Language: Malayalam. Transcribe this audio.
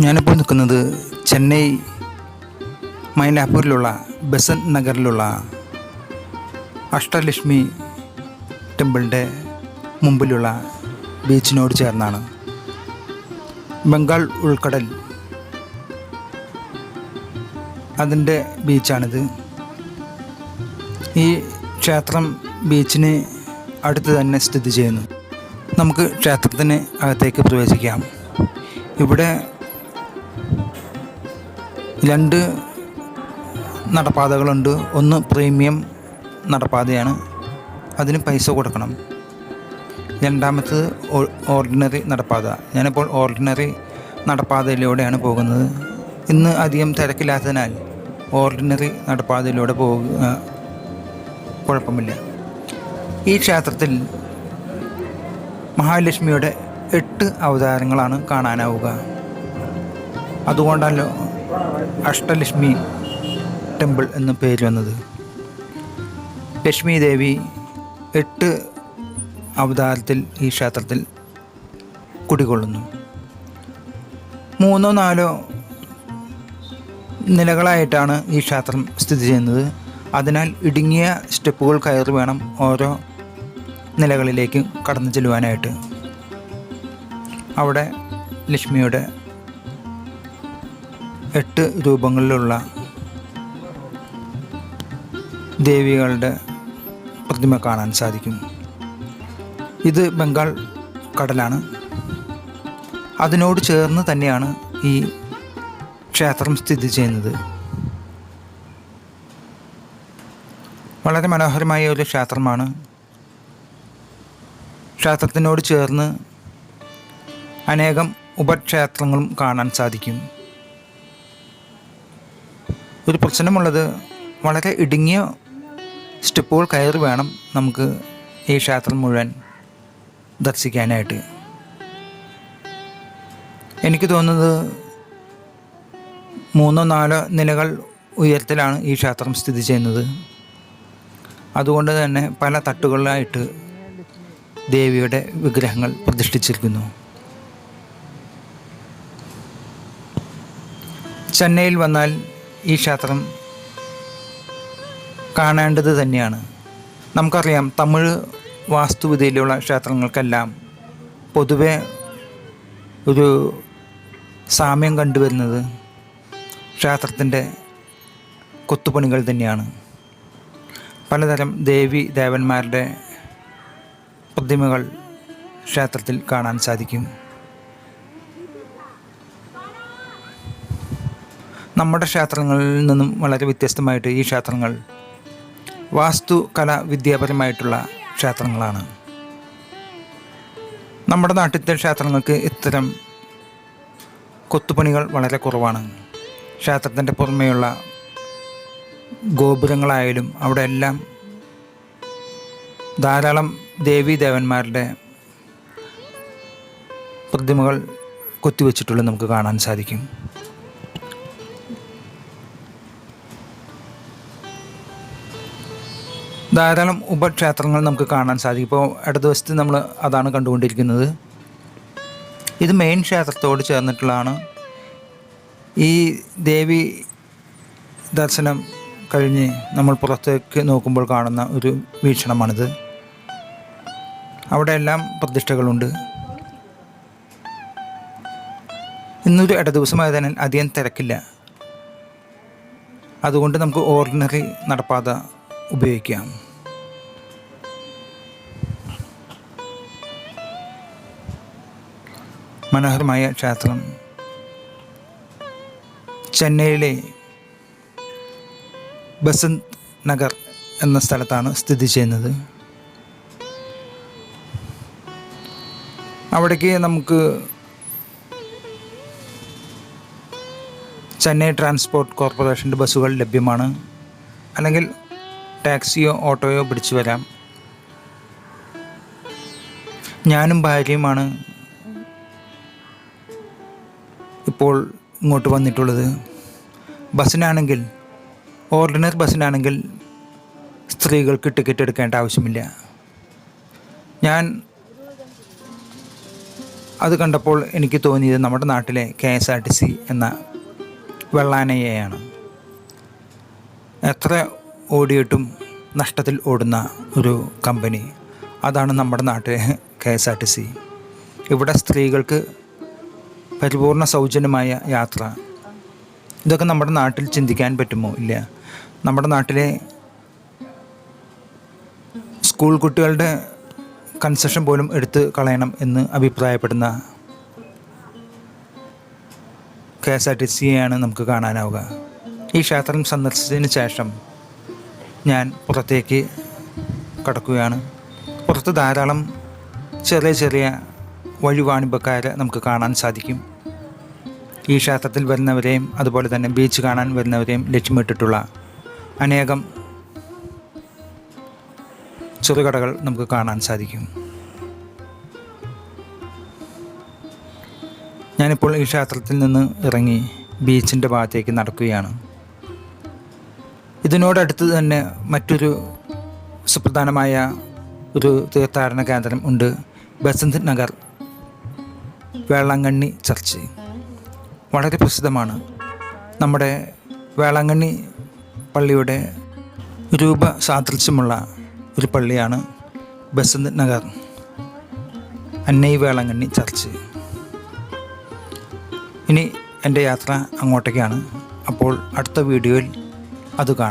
ഞാനിപ്പോൾ നിൽക്കുന്നത് ചെന്നൈ മൈനാപ്പൂരിലുള്ള ബസന്ത് നഗറിലുള്ള അഷ്ടലക്ഷ്മി ടെമ്പിളിന്റെ മുമ്പിലുള്ള ബീച്ചിനോട് ചേർന്നാണ്. ബംഗാൾ ഉൾക്കടൽ അതിന്റെ ബീച്ചാണിത്. ഈ ക്ഷേത്രം ബീച്ചിന് അടുത്ത് തന്നെ സ്ഥിതി ചെയ്യുന്നു. നമുക്ക് ക്ഷേത്രത്തിന് അകത്തേക്ക് പ്രവേശിക്കാം. ഇവിടെ രണ്ട് നടപ്പാതകളുണ്ട്. ഒന്ന് പ്രീമിയം നടപ്പാതയാണ്. അതിന് പൈസ കൊടുക്കണം. രണ്ടാമത്തത് ഓർഡിനറി നടപ്പാത. ഞാനിപ്പോൾ ഓർഡിനറി നടപ്പാതയിലൂടെയാണ് പോകുന്നത്. ഇന്ന് അധികം തിരക്കില്ലാത്തതിനാൽ ഓർഡിനറി നടപ്പാതയിലൂടെ പോകുക കുഴപ്പമില്ല. ഈ ക്ഷേത്രത്തിൽ മഹാലക്ഷ്മിയുടെ എട്ട് അവതാരങ്ങളാണ് കാണാനാവുക. അതുകൊണ്ടല്ലോ അഷ്ടലക്ഷ്മി ടെമ്പിൾ എന്ന പേര് വന്നത്. ലക്ഷ്മി ദേവി എട്ട് അവതാരത്തിൽ ഈ ക്ഷേത്രത്തിൽ കുടികൊള്ളുന്നു. മൂന്നോ നാലോ നിലകളായിട്ടാണ് ഈ ക്ഷേത്രം സ്ഥിതി ചെയ്യുന്നത്. അതിനാൽ ഇടുങ്ങിയ സ്റ്റെപ്പുകൾ കയറി വേണം ഓരോ നിലകളിലേക്ക് കടന്നു ചെല്ലുവാനായിട്ട്. അവിടെ ലക്ഷ്മിയുടെ എട്ട് രൂപങ്ങളിലുള്ള ദേവികളുടെ പ്രതിമ കാണാൻ സാധിക്കും. ഇത് ബംഗാൾ കടലാണ്. അതിനോട് ചേർന്ന് തന്നെയാണ് ഈ ക്ഷേത്രം സ്ഥിതി ചെയ്യുന്നത്. വളരെ മനോഹരമായ ഒരു ക്ഷേത്രമാണ്. ക്ഷേത്രത്തിനോട് ചേർന്ന് അനേകം ഉപക്ഷേത്രങ്ങളും കാണാൻ സാധിക്കും. ഒരു പ്രശ്നമുള്ളത് വളരെ ഇടുങ്ങിയ സ്റ്റെപ്പുകൾ കയറി വേണം നമുക്ക് ഈ ക്ഷേത്രം മുഴുവൻ ദർശിക്കാനായിട്ട്. എനിക്ക് തോന്നുന്നത് മൂന്നോ നാലോ നിലകൾ ഉയരത്തിലാണ് ഈ ക്ഷേത്രം സ്ഥിതി ചെയ്യുന്നത്. അതുകൊണ്ട് തന്നെ പല തട്ടുകളിലായിട്ട് ദേവിയുടെ വിഗ്രഹങ്ങൾ പ്രതിഷ്ഠിച്ചിരിക്കുന്നു. ചെന്നൈയിൽ വന്നാൽ ഈ ക്ഷേത്രം കാണേണ്ടത് തന്നെയാണ്. നമുക്കറിയാം തമിഴ് വാസ്തുവിദ്യയിലുള്ള ക്ഷേത്രങ്ങൾക്കെല്ലാം പൊതുവെ ഒരു സാമ്യം കണ്ടുവരുന്നത് ക്ഷേത്രത്തിന്റെ കൊത്തുപണികൾ തന്നെയാണ്. പലതരം ദേവി ദേവന്മാരുടെ പ്രതിമകൾ ക്ഷേത്രത്തിൽ കാണാൻ സാധിക്കും. നമ്മുടെ ക്ഷേത്രങ്ങളിൽ നിന്നും വളരെ വ്യത്യസ്തമായിട്ട് ഈ ക്ഷേത്രങ്ങൾ വാസ്തു കല വിദ്യാപരമായിട്ടുള്ള ക്ഷേത്രങ്ങളാണ്. നമ്മുടെ നാട്ടിലത്തെ ക്ഷേത്രങ്ങൾക്ക് ഇത്തരം കൊത്തുപണികൾ വളരെ കുറവാണ്. ക്ഷേത്രത്തിന്റെ പുറമെയുള്ള ഗോപുരങ്ങളായാലും അവിടെ എല്ലാം ധാരാളം ദേവീദേവന്മാരുടെ പ്രതിമകൾ കൊത്തിവെച്ചിട്ടുള്ളത് നമുക്ക് കാണാൻ സാധിക്കും. ധാരാളം ഉപക്ഷേത്രങ്ങൾ നമുക്ക് കാണാൻ സാധിക്കും. ഇപ്പോൾ ഇടതുവശത്ത് നമ്മൾ അതാണ് കണ്ടുകൊണ്ടിരിക്കുന്നത്. ഇത് മെയിൻ ക്ഷേത്രത്തോട് ചേർന്നിട്ടുള്ളതാണ്. ഈ ദേവി ദർശനം കഴിഞ്ഞ് നമ്മൾ പുറത്തേക്ക് നോക്കുമ്പോൾ കാണുന്ന ഒരു വീക്ഷണമാണിത്. അവിടെയെല്ലാം പ്രതിഷ്ഠകളുണ്ട്. ഇന്നൊരു ഇട ദിവസമായതിനാൽ അധികം തിരക്കില്ല. അതുകൊണ്ട് നമുക്ക് ഓർഡിനറി നടപ്പാത ഉപയോഗിക്കാം. മനോഹരമായ ക്ഷേത്രം. ചെന്നൈയിലെ ബസന്ത് നഗർ എന്ന സ്ഥലത്താണ് സ്ഥിതി ചെയ്യുന്നത്. അവിടേക്ക് നമുക്ക് ചെന്നൈ ട്രാൻസ്പോർട്ട് കോർപ്പറേഷന്റെ ബസ്സുകൾ ലഭ്യമാണ്. അല്ലെങ്കിൽ ടാക്സിയോ ഓട്ടോയോ പിടിച്ചു വരാം. ഞാനും ഭാര്യയുമാണ് ഇപ്പോൾ ഇങ്ങോട്ട് വന്നിട്ടുള്ളത്. ബസ്സിനാണെങ്കിൽ ഓർഡിനറി ബസ്സിനാണെങ്കിൽ സ്ത്രീകൾക്ക് ടിക്കറ്റ് എടുക്കേണ്ട ആവശ്യമില്ല. ഞാൻ അത് കണ്ടപ്പോൾ എനിക്ക് തോന്നിയത് നമ്മുടെ നാട്ടിലെ K S R T C എന്ന വെള്ളാനയെയാണ് എത്ര ഓടിയിട്ടും നഷ്ടത്തിൽ ഓടുന്ന ഒരു കമ്പനി അതാണ് നമ്മുടെ നാട്ടിലെ K S R T C. ഇവിടെ സ്ത്രീകൾക്ക് പരിപൂർണ സൗജന്യമായ യാത്ര. ഇതൊക്കെ നമ്മുടെ നാട്ടിൽ ചിന്തിക്കാൻ പറ്റുമോ? ഇല്ല. നമ്മുടെ നാട്ടിലെ സ്കൂൾ കുട്ടികളുടെ കൺസെഷൻ പോലും എടുത്ത് കളയണം എന്ന് അഭിപ്രായപ്പെടുന്ന കെ എസ് ആർ ടി സിയെയാണ് നമുക്ക് കാണാനാവുക. ഈ ക്ഷേത്രം സന്ദർശിച്ചതിന് ശേഷം ഞാൻ പുറത്തേക്ക് കടക്കുകയാണ്. പുറത്ത് ധാരാളം ചെറിയ ചെറിയ വഴിവാണിഭക്കാരെ നമുക്ക് കാണാൻ സാധിക്കും. ഈ ക്ഷേത്രത്തിൽ വരുന്നവരെയും അതുപോലെ തന്നെ ബീച്ച് കാണാൻ വരുന്നവരെയും ലക്ഷ്യമിട്ടിട്ടുള്ള അനേകം ചെറുകടകൾ നമുക്ക് കാണാൻ സാധിക്കും. ഞാനിപ്പോൾ ഈ ക്ഷേത്രത്തിൽ നിന്ന് ഇറങ്ങി ബീച്ചിന്റെ ഭാഗത്തേക്ക് നടക്കുകയാണ്. ഇതിനോടടുത്ത് തന്നെ മറ്റൊരു സുപ്രധാനമായ ഒരു തീർത്ഥാടന കേന്ദ്രം ഉണ്ട്. ബസന്ത് നഗർ. വേളാങ്കണ്ണി ചർച്ച്. വളരെ പ്രസിദ്ധമാണ്. നമ്മുടെ വേളാങ്കണ്ണി പള്ളിയുടെ രൂപ സാദൃശ്യമുള്ള ഒരു പള്ളിയാണ് ബസന്ത് നഗർ. അന്നൈ വേളാങ്കണ്ണി ചർച്ച്. ഇനി എന്റെ യാത്ര അങ്ങോട്ടേക്കാണ്. അപ്പോൾ അടുത്ത വീഡിയോയിൽ അത് കാണാം.